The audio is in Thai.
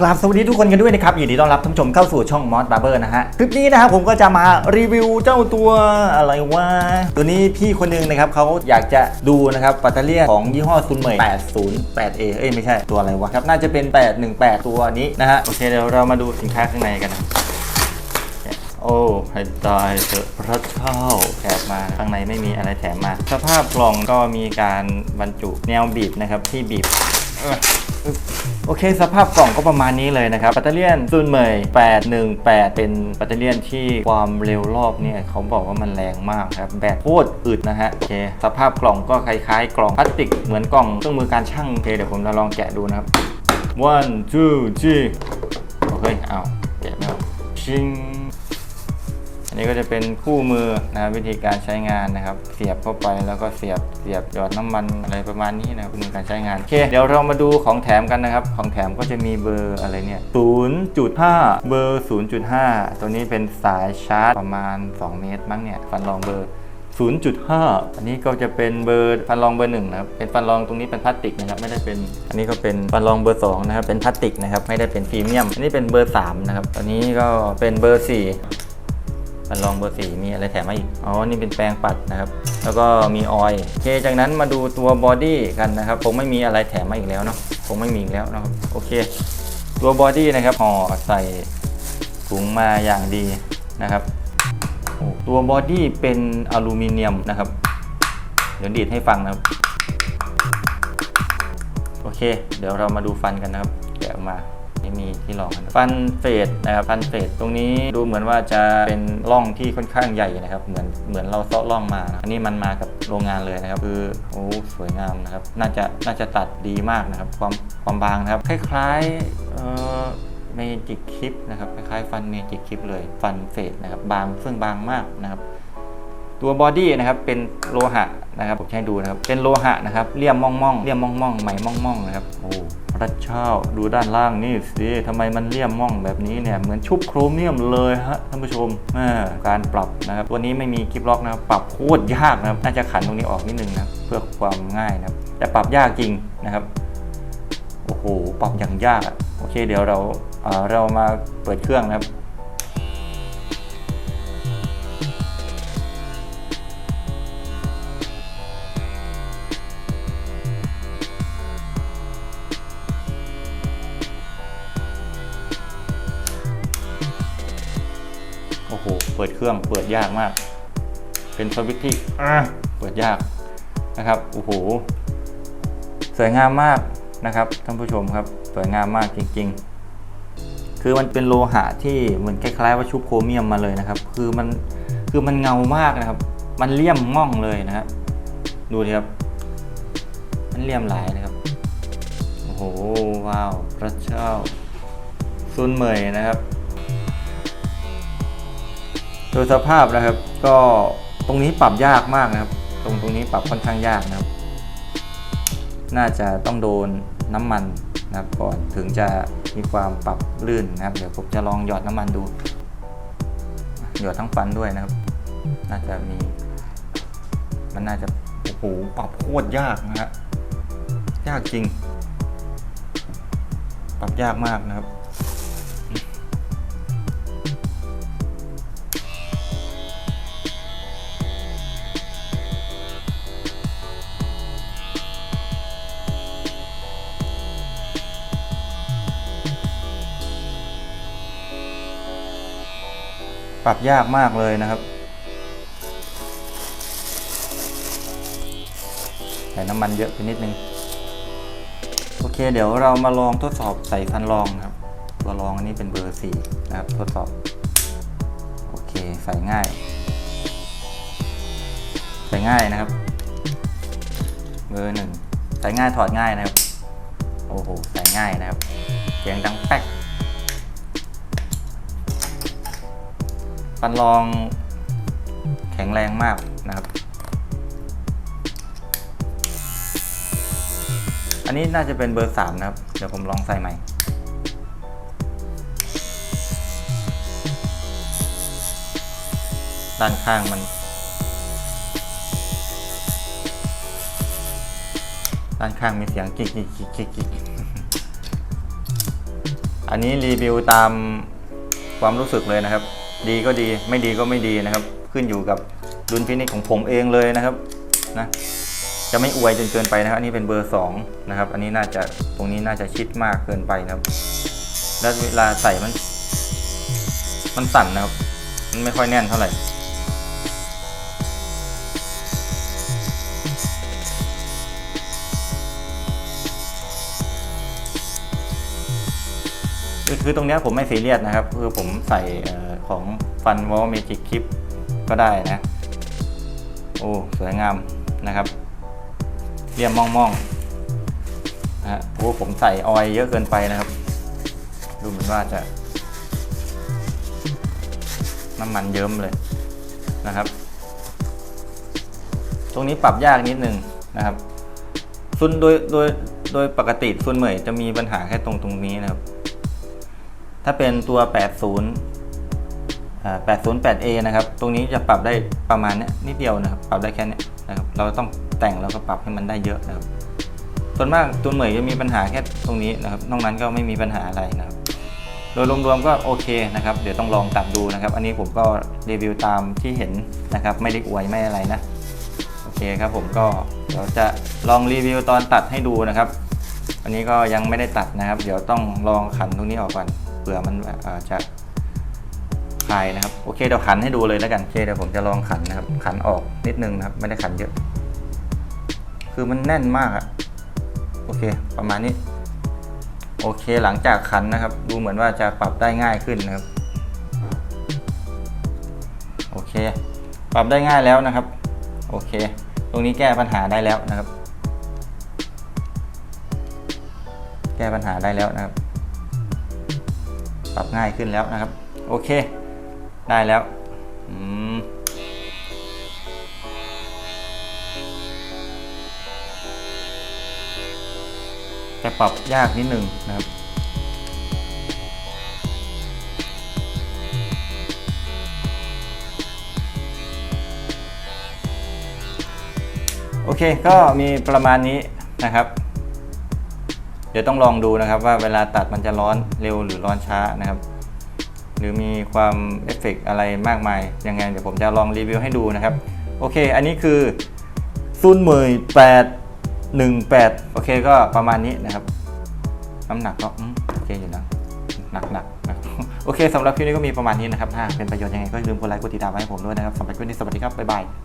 กราบสวัสดีทุกคนกันด้วยนะครับยินดีต้อนรับท่านผู้ชมเข้าสู่ช่องมอสบาร์เบอร์นะฮะ คลิปนี้นะครับผมก็จะมารีวิวเจ้าตัวอะไรวะ ตัวนี้พี่คนหนึงนะครับเขาอยากจะดูนะครับปัตเตอร์เลียของยี่ห้อซุนเหมย 808A เอ้ยไม่ใช่ตัวอะไรวะครับ น่าจะเป็น 818 ตัวนี้นะฮะ โอเคเดี๋ยวเรามาดูสินค้าข้างในกันนะโอ้ให้ตายเถอะพระเจ้าแถมมาข้างในไม่มีอะไรแถมมา สภาพกล่องก็มีการบรรจุแนวบีบนะครับที่บีบ โอเค สภาพกล่องก็ประมาณนี้เลยนะครับปัตเตอร์เลียนซุนเหมย818 เป็นปัตเตอร์เลียนที่ความเร็วรอบเนี่ยเขาบอกว่ามันแรงมากครับแบตโคตรอึดนะฮะโอเค สภาพกล่องก็คล้ายๆ กล่องพลาสติกเหมือนกล่องเครื่องมือการช่างโอเคเดี๋ยวผมจะลองแกะดูนะครับ one two three โอเคเอาแกะแล้วชิงันนี้ก็จะเป็นคู่มือนะครับวิธีการใช้งานนะครับ เสียบเข้าไปแล้วก็เสียบเสียบหยอดน้ำมันอะไรประมาณนี้นะครับเป็นการใช้งานโอเคเดี๋ยวเรามาดูของแถมกันนะครับ ของแถมก็จะมีเบอร์อะไรเนี่ย0.5 เบอร์ 0.5 ตัวนี้เป็นสายชาร์จประมาณ 2 เมตรมั้งเนี่ยฟันรองเบอร์0.5 อันนี้ก็จะเป็นเบอร์ฟันรองเบอร์หนึ่งนะครับ เป็นฟันรองตรงนี้เป็นพลาสติกนะครับ ไม่ได้เป็น อันนี้ก็เป็นฟันรองเบอร์2นะครับ เป็นพลาสติกนะครับ ไม่ได้เป็นพรีเมียม อันนี้เป็นเบอร์3นะครับ อันนี้ก็เป็นเบอร์4 ฟันรองเบอร์สี่มีอะไรแถมมาอีก อ๋อ นี่เป็นแปรงปัดนะครับ แล้วก็มีออยโอเค จากนั้นมาดูตัวบอดี้กันนะครับ คงไม่มีอะไรแถมมาอีกแล้วเนาะ คงไม่มีแล้วนะครับ โอเค ตัวบอดี้นะครับห่อใส่ถุงมาอย่างดีนะครับ ตัวบอดี้เป็นอลูมิเนียมนะครับ เดี๋ยวดีดให้ฟังนะครับ โอเค เดี๋ยวเรามาดูฟันกันนะครับ แกะออกมา มีที่รองกันฟันเฟดนะครับฟันเฟดตรงนี้ดูเหมือนว่าจะเป็นร่องที่ค่อนข้างใหญ่นะครับ เหมือนเหมือนเราเซาะร่องมานะอันนี้มันมากับโรงงานเลยนะครับ คือโอ้สวยงามนะครับ น่าจะน่าจะตัดดีมากนะครับ ความความบางนะครับ คล้ายๆเอ่อเมจิกคลิปนะครับ คล้ายๆฟันเมจิกคลิปเลย ฟันเฟดนะครับ บางซึ่งบางมากนะครับ ตัวบอดี้นะครับเป็นโลหะนะครับผมให้ดูนะครับเป็นโลหะนะครับเลี่ยมม่องม่องๆเลี่ยมม่องม่องๆไหมม่องม่องๆนะครับโอ้พระเจ้าดูด้านล่างนี่สิทำไมมันเลี่ยมม่องแบบนี้เนี่ยเหมือนชุบโครเมียมเลยฮะท่านผู้ชมการปรับนะครับตัวนี้ไม่มีคลิปล็อกนะครับปรับโคตรยากนะครับน่าจะขันตรงนี้ออกนิดนึงนะเพื่อความง่ายนะครับแต่ปรับยากจริงนะครับโอ้โหปรับอย่างยากโอเคเดี๋ยวเราเออเรามาเปิดเครื่องนะครับ เปิดเครื่องเปิดยากมาก เป็นสวิตช์ที่อะเปิดยากนะครับโอ้โหสวยงามมากนะครับท่านผู้ชมครับสวยงามมากจริง ๆ คือมันเป็นโลหะที่เหมือนคล้ายๆว่าชุบโครเมียมมาเลยนะครับ คือมันคือมันเงามากนะครับ มันเลี่ยมม่องเลยนะครับดูดิครับ มันเลี่ยมหลายนะครับโอ้โหว้าวพระเจ้าซุนเหมยนะครับ โดยสภาพนะครับ ก็ตรงนี้ปรับยากมากนะครับ ตรงตรงนี้ปรับค่อนข้างยากนะครับ น่าจะต้องโดนน้ำมันนะครับก่อนถึงจะมีความปรับลื่นนะครับ เดี๋ยวผมจะลองหยอดน้ำมันดู หยอดทั้งฟันด้วยนะครับ น่าจะมี มันน่าจะโอ้โหปรับโคตรยากนะฮะยากจริง ปรับยากมากนะครับ ปรับยากมากเลยนะครับ ใส่น้ำมันเยอะไปนิดนึง โอเค เดี๋ยวเรามาลองทดสอบใส่ฟันรองนะครับตัวรองอันนี้เป็นเบอร์สี่นะครับ ทดสอบ โอเค ใส่ง่าย ใส่ง่ายนะครับ เบอร์หนึ่งใส่ง่ายถอดง่ายนะครับ โอ้โห ใส่ง่ายนะครับเสียงดังแป๊ก ฟันรองแข็งแรงมากนะครับ อันนี้น่าจะเป็นเบอร์สามนะครับ เดี๋ยวผมลองใส่ใหม่ ด้านข้างมัน ด้านข้างมีเสียงกิ๊กกิ๊กกิ๊กกิ๊กกิกอันนี้รีวิวตามความรู้สึกเลยนะครับ ดีก็ดีไม่ดีก็ไม่ดีนะครับ ขึ้นอยู่กับดุลพินิจของผมเองเลยนะครับนะจะไม่อวยจนเกินไปนะครับอันนี้เป็นเบอร์2นะครับอันนี้น่าจะตรงนี้น่าจะชิดมากเกินไปนะครับ แล้วเวลาใส่มัน มันสั่นนะครับ มันไม่ค่อยแน่นเท่าไหร่คือตรงเนี้ยผมไม่ซีเรียสนะครับ คือผมใส่เฟันวอลเมจิกคลิปก็ได้นะ โอ้ สวยงามนะครับเรียมมองมองๆนะฮะโอ้ผมใส่ออยเยอะเกินไปนะครับ ดูเหมือนว่าจะ น้ำมันเยิ้มเลยนะครับ ตรงนี้ปรับยากนิดนึงนะครับซุนโดยโดยโดยปกติซุนเหมยจะมีปัญหาแค่ตรงตรงนี้นะครับ ถ้าเป็นตัว 80 808A นะครับ ตรงนี้จะปรับได้ประมาณนี้นิดเดียวนะครับ ปรับได้แค่นี้นะครับ เราต้องแต่งแล้วก็ปรับให้มันได้เยอะนะครับส่วนมากตัวเหมยจะมีปัญหาแค่ตรงนี้นะครับ นอกนั้นก็ไม่มีปัญหาอะไรนะครับ โดยรวมๆก็โอเคนะครับ เดี๋ยวต้องลองตัดดูนะครับ อันนี้ผมก็รีวิวตามที่เห็นนะครับ ไม่ได้อวยไม่อะไรนะ โอเคครับผมก็เดี๋ยวจะลองรีวิวตอนตัดให้ดูนะครับ อันนี้ก็ยังไม่ได้ตัดนะครับ เดี๋ยวต้องลองขันตรงนี้ออกก่อน เผื่อมันจะายนะครับโอเคเดี๋ยวขันให้ดูเลยแล้วกันโอเคเดี๋ยวผมจะลองขันนะครับ ขันออกนิดนึงนะครับไม่ได้ขันเยอะ คือมันแน่นมากอะโอเค ประมาณนี้ โอเคหลังจากขันนะครับ ดูเหมือนว่าจะปรับได้ง่ายขึ้นนะครับ โอเค ปรับได้ง่ายแล้วนะครับ โอเค ตรงนี้แก้ปัญหาได้แล้วนะครับ แก้ปัญหาได้แล้วนะครับ ปรับง่ายขึ้นแล้วนะครับ โอเค ได้แล้ว อืม แต่ปรับยากนิดนึงนะครับโอเค ก็มีประมาณนี้นะครับ เดี๋ยวต้องลองดูนะครับว่าเวลาตัดมันจะร้อนเร็วหรือร้อนช้านะครับ หรือมีความเอฟเฟกต์อะไรมากมายยังไงเดี๋ยวผมจะลองรีวิวให้ดูนะครับ โอเค อันนี้คือซุนหมยแปดหนึ่งแปดโอเคก็ประมาณนี้นะครับ น้ำหนักก็โอเคอยู่นะหนักหนักโอเคสำหรับคลิปนี้ก็มีประมาณนี้นะครับ ถ้าเป็นประโยชน์ยังไงก็อย่าลืมกดไลค์กดติดตามให้ผมด้วยนะครับสำหรับคลิปนี้สวัสดีครับ บ๊ายบาย